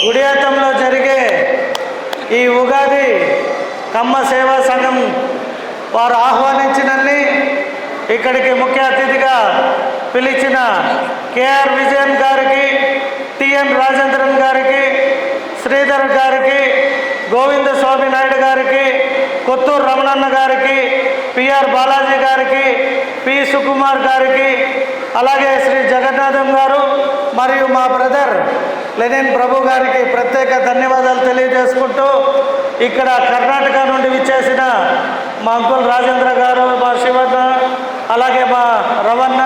గుడియాతంలో జరిగే ఈ ఉగాది కమ్మ సేవా సంఘం వారు ఆహ్వానించినన్ని ఇక్కడికి ముఖ్య అతిథిగా పిలిచిన కేఆర్ విజయన్ గారికి టిఎన్ రాజేంద్రన్ గారికి శ్రీధర్ గారికి గోవింద స్వామి నాయుడు గారికి కొత్తూరు రమణన్న గారికి పిఆర్ బాలాజీ గారికి పి సుకుమార్ గారికి అలాగే శ్రీ జగన్నాథం గారు మరియు మా బ్రదర్ లెనిన్ ప్రభు గారికి ప్రత్యేక ధన్యవాదాలు తెలియజేసుకుంటూ ఇక్కడ కర్ణాటక నుండి విచ్చేసిన మా అంకుల్ రాజేంద్ర గారు మా శివన్న అలాగే మా రవణ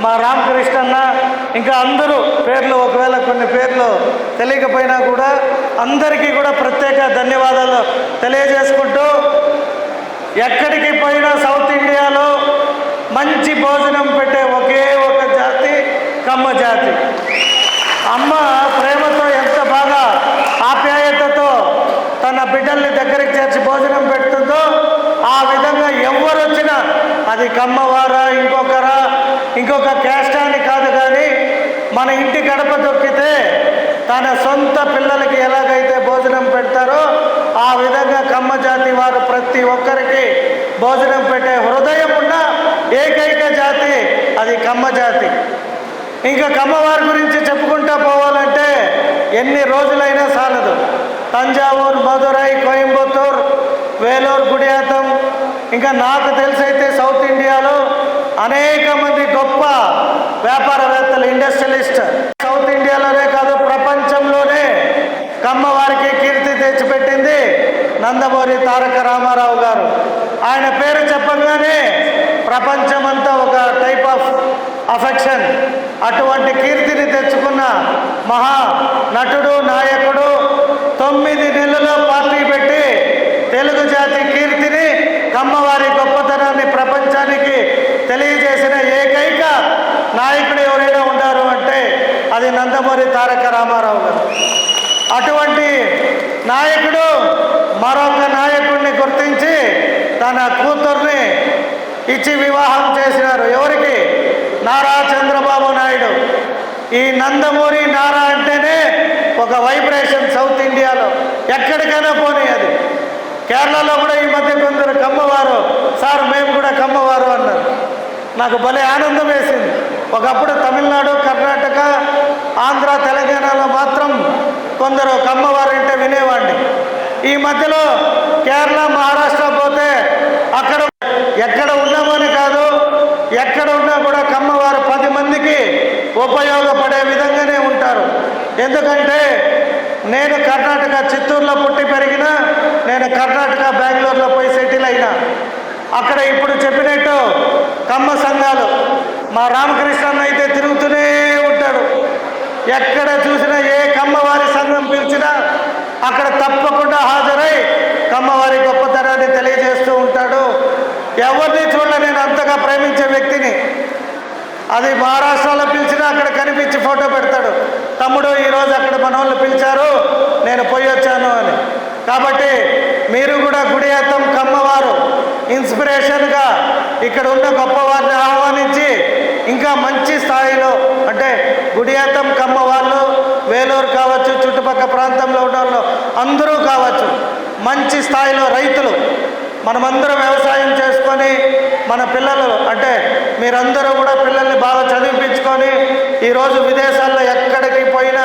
మా రామకృష్ణన్న ఇంకా అందరూ పేర్లు ఒకవేళ కొన్ని పేర్లు తెలియకపోయినా కూడా అందరికీ కూడా ప్రత్యేక ధన్యవాదాలు తెలియజేసుకుంటూ ఎక్కడికి పోయినా సౌత్ ఇండియాలో మంచి భోజనం పెట్టే ఒకే ఒక జాతి కమ్మ జాతి అమ్మ ప్రేమతో ఎంత బాగా ఆప్యాయతతో తన బిడ్డల్ని దగ్గరికి చేర్చి భోజనం పెడుతుందో ఆ విధంగా ఎవరు వచ్చినా అది కమ్మవారా ఇంకొకరా ఇంకొక క్యాస్ట్ అని కాదు కానీ మన ఇంటి గడప దొక్కితే తన సొంత పిల్లలకి ఎలాగైతే భోజనం పెడతారో ఆ విధంగా కమ్మ జాతి వారు ప్రతి ఒక్కరికి భోజనం పెట్టే హృదయం ఉన్న ఏకైక జాతి అది కమ్మ జాతి. ఇంకా కమ్మవారి గురించి చెప్పుకుంటా పోవాలంటే ఎన్ని రోజులైనా సాలదు. తంజావూరు మధురై ఇంకా నాకు తెలిసైతే సౌత్ ఇండియాలో అనేక మంది గొప్ప వ్యాపారవేత్తలు ఇండస్ట్రియలిస్ట్ సౌత్ ఇండియాలోనే కాదు ప్రపంచంలోనే కమ్మవారికి కీర్తి తెచ్చిపెట్టింది నందమూరి తారక రామారావు గారు. ఆయన పేరు చెప్పగానే ప్రపంచమంతా ఒక టైప్ ఆఫ్ అఫెక్షన్ అటువంటి కీర్తిని తెచ్చుకున్న మహా నటుడు నాయకుడు తొమ్మిది నెలల పార్టీ పెట్టి తెలుగు జాతి కీర్తిని కమ్మవారి గొప్పతనాన్ని ప్రపంచానికి తెలియజేసిన ఏకైక నాయకుడు ఎవరైనా ఉన్నారు అంటే అది నందమూరి తారక రామారావు గారు అటువంటి నాయకుడు మరొక నాయకుడిని గుర్తించి తన కూతుర్ని ఇచ్చి వివాహం చేసినారు. ఎవరికి? నారా చంద్రబాబు నాయుడు. ఈ నందమూరి నారా అంటేనే ఒక వైబ్రేషన్ సౌత్ ఇండియాలో. ఎక్కడికైనా పోనీ అది. కేరళలో కూడా ఈ మధ్య కొందరు కమ్మవారు సార్ మేము కూడా కమ్మవారు అన్నారు. నాకు భలే ఆనందం వేసింది. ఒకప్పుడు తమిళనాడు కర్ణాటక ఆంధ్ర తెలంగాణలో మాత్రం కొందరు కమ్మవారు అంటే వినేవాడిని. ఈ మధ్యలో కేరళ మహారాష్ట్ర ఎక్కడ ఉన్నామని కాదు ఎక్కడ ఉన్నా కూడా కమ్మవారు పది మందికి ఉపయోగపడే విధంగానే ఉంటారు. ఎందుకంటే నేను కర్ణాటక చిత్తూరులో పుట్టి పెరిగిన నేను కర్ణాటక బెంగళూరులో పోయి సెటిల్ అయినా. అక్కడ ఇప్పుడు చెప్పినట్టు కమ్మ సంఘాలు మా రామకృష్ణ అయితే తిరుగుతూనే ఉంటాడు. ఎక్కడ చూసినా ఏ కమ్మవారి సంఘం పిలిచినా అక్కడ తప్పకుండా హాజరు కమ్మవారి గొప్పతనాన్ని తెలియజేస్తూ ఉంటాడు ఎవరిని చూడలే నేను అంతగా ప్రేమించే వ్యక్తిని. అది మహారాష్ట్రలో పిలిచినా అక్కడ కనిపించి ఫోటో పెడతాడు. తమ్ముడు ఈరోజు అక్కడ మన వాళ్ళు పిలిచారు నేను పోయి వచ్చాను అని. కాబట్టి మీరు కూడా గుడియాతం కమ్మవారు. ఇన్స్పిరేషన్గా ఇక్కడ ఉన్న గొప్పవారిని ఆహ్వానించి ఇంకా మంచి స్థాయిలో అంటే గుడియాతం కమ్మవాళ్ళు వేలూరు కావచ్చు చుట్టుపక్కల ప్రాంతంలో ఉన్న వాళ్ళు అందరూ కావచ్చు మంచి స్థాయిలో రైతులు మనమందరం వ్యవసాయం చేసుకొని మన పిల్లలు అంటే మీరందరూ కూడా పిల్లల్ని బాగా చదివించుకొని ఈరోజు విదేశాల్లో ఎక్కడికి పోయినా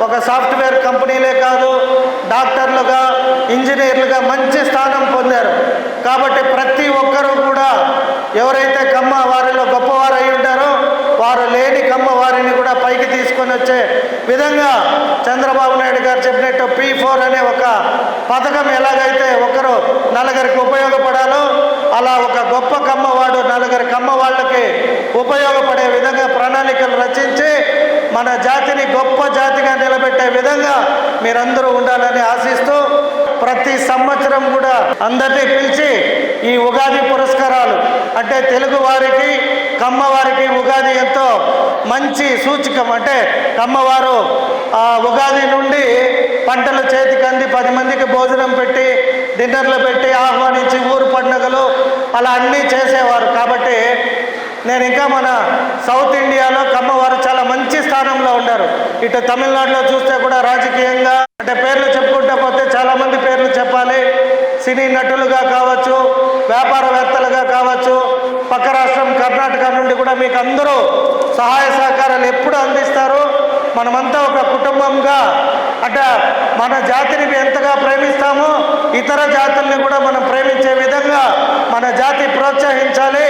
ఒక సాఫ్ట్వేర్ కంపెనీలే కాదు డాక్టర్లుగా ఇంజనీర్లుగా మంచి స్థానం పొందారు. కాబట్టి ప్రతి ఒక్కరూ కూడా ఎవరైతే కమ్మ వారిలో గొప్పవారు అయి ఉంటారో వారు లేని కమ్మ వారిని కూడా పైకి తీసుకొని వచ్చే విధంగా చంద్రబాబు నాయుడు గారు చెప్పినట్టు పీ ఫోర్ అనే ఒక పథకం ఎలాగైతే ఒకరు నలుగురికి ఉపయోగపడాలో అలా ఒక గొప్ప కమ్మవాడు నలుగురి కమ్మ వాళ్ళకి ఉపయోగపడే విధంగా ప్రణాళికలు రచించి మన జాతిని గొప్ప జాతిగా నిలబెట్టే విధంగా మీరందరూ ఉండాలని ఆశిస్తూ ప్రతి సంవత్సరం కూడా అందరినీ పిలిచి ఈ ఉగాది పురస్కారాలు అంటే తెలుగు వారికి కమ్మవారికి ఉగాది ఎంతో మంచి సూచకం. అంటే కమ్మవారు ఉగాది నుండి పంటలు చేతికి అంది పది మందికి భోజనం పెట్టి డిన్నర్లు పెట్టి ఆహ్వానించి ఊరు పండుగలు అలా అన్నీ చేసేవారు. కాబట్టి నేను ఇంకా మన సౌత్ ఇండియాలో కమ్మవారు చాలా మంచి స్థానంలో ఉన్నారు. ఇటు తమిళనాడులో చూస్తే కూడా రాజకీయంగా అంటే పేర్లు చెప్పుకుంటే పోతే చాలామంది పేర్లు చెప్పాలి. సినీ నటులుగా కావచ్చు వ్యాపారవేత్తలుగా కావచ్చు పక్క రాష్ట్రం కర్ణాటక నుండి కూడా మీకు అందరూ సహాయ సహకారాలు ఎప్పుడు అందిస్తారు? మనమంతా ఒక కుటుంబంగా అంటే మన జాతిని ఎంతగా ప్రేమిస్తామో ఇతర జాతుల్ని కూడా మనం ప్రేమించే విధంగా మన జాతి ప్రోత్సహించాలి.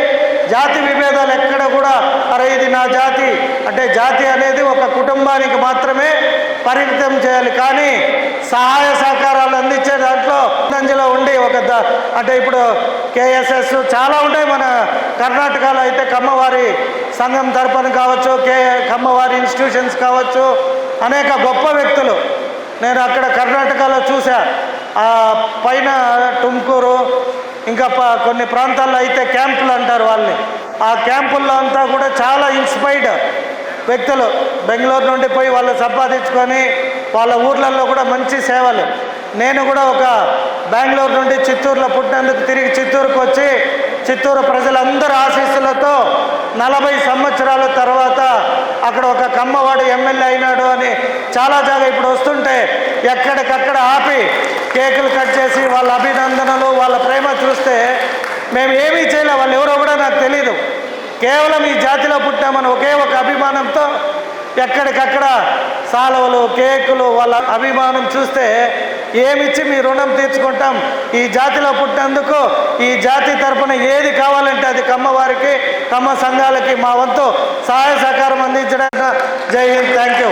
జాతి విభేదాలు ఎక్కడ కూడా అరే ఇది నా జాతి అంటే జాతి అనేది ఒక కుటుంబానికి మాత్రమే పరిమితం చేయాలి. కానీ సహాయ సహకారాలు అందించే దాంట్లో నంజలో ఉండి ఒక అంటే ఇప్పుడు కేఎస్ఎస్ చాలా ఉంటాయి మన కర్ణాటకలో అయితే కమ్మవారి సంఘం తరపున కావచ్చు కే కమ్మవారి ఇన్స్టిట్యూషన్స్ కావచ్చు అనేక గొప్ప వ్యక్తులు. నేను అక్కడ కర్ణాటకలో చూసా ఆ పైన టుమ్కూరు ఇంకా కొన్ని ప్రాంతాల్లో అయితే క్యాంపులు అంటారు వాళ్ళని. ఆ క్యాంపుల్లో అంతా కూడా చాలా ఇన్స్పైర్డ్ వ్యక్తులు. బెంగళూరు నుండి పోయి వాళ్ళు సంపాదించుకొని వాళ్ళ ఊర్లలో కూడా మంచి సేవలు. నేను కూడా ఒక బెంగళూరు నుండి చిత్తూరులో పుట్టినందుకు తిరిగి చిత్తూరుకు వచ్చి చిత్తూరు ప్రజలందరూ ఆశీస్సులతో నలభై సంవత్సరాల తర్వాత అక్కడ ఒక కమ్మవాడు ఎమ్మెల్యే అయినాడు అని చాలా జాగా ఇప్పుడు వస్తుంటే ఎక్కడికక్కడ ఆపి కేకులు కట్ చేసి వాళ్ళ అభినందనలు వాళ్ళ ప్రేమ చూస్తే మేము ఏమీ చేయలే వాళ్ళు ఎవరో కూడా నాకు తెలియదు కేవలం ఈ జాతిలో పుట్టామని ఒకే ఒక అభిమానంతో ఎక్కడికక్కడ సాలవలు కేకులు వాళ్ళ అభిమానం చూస్తే ఏమిచ్చి మీ రుణం తీర్చుకుంటాం? ఈ జాతిలో పుట్టినందుకు ఈ జాతి తరపున ఏది కావాలంటే అది కమ్మవారికి కమ్మ సంఘాలకి మా వంతు సహాయ సహకారం అందించడానికి జై హింద్. Thank you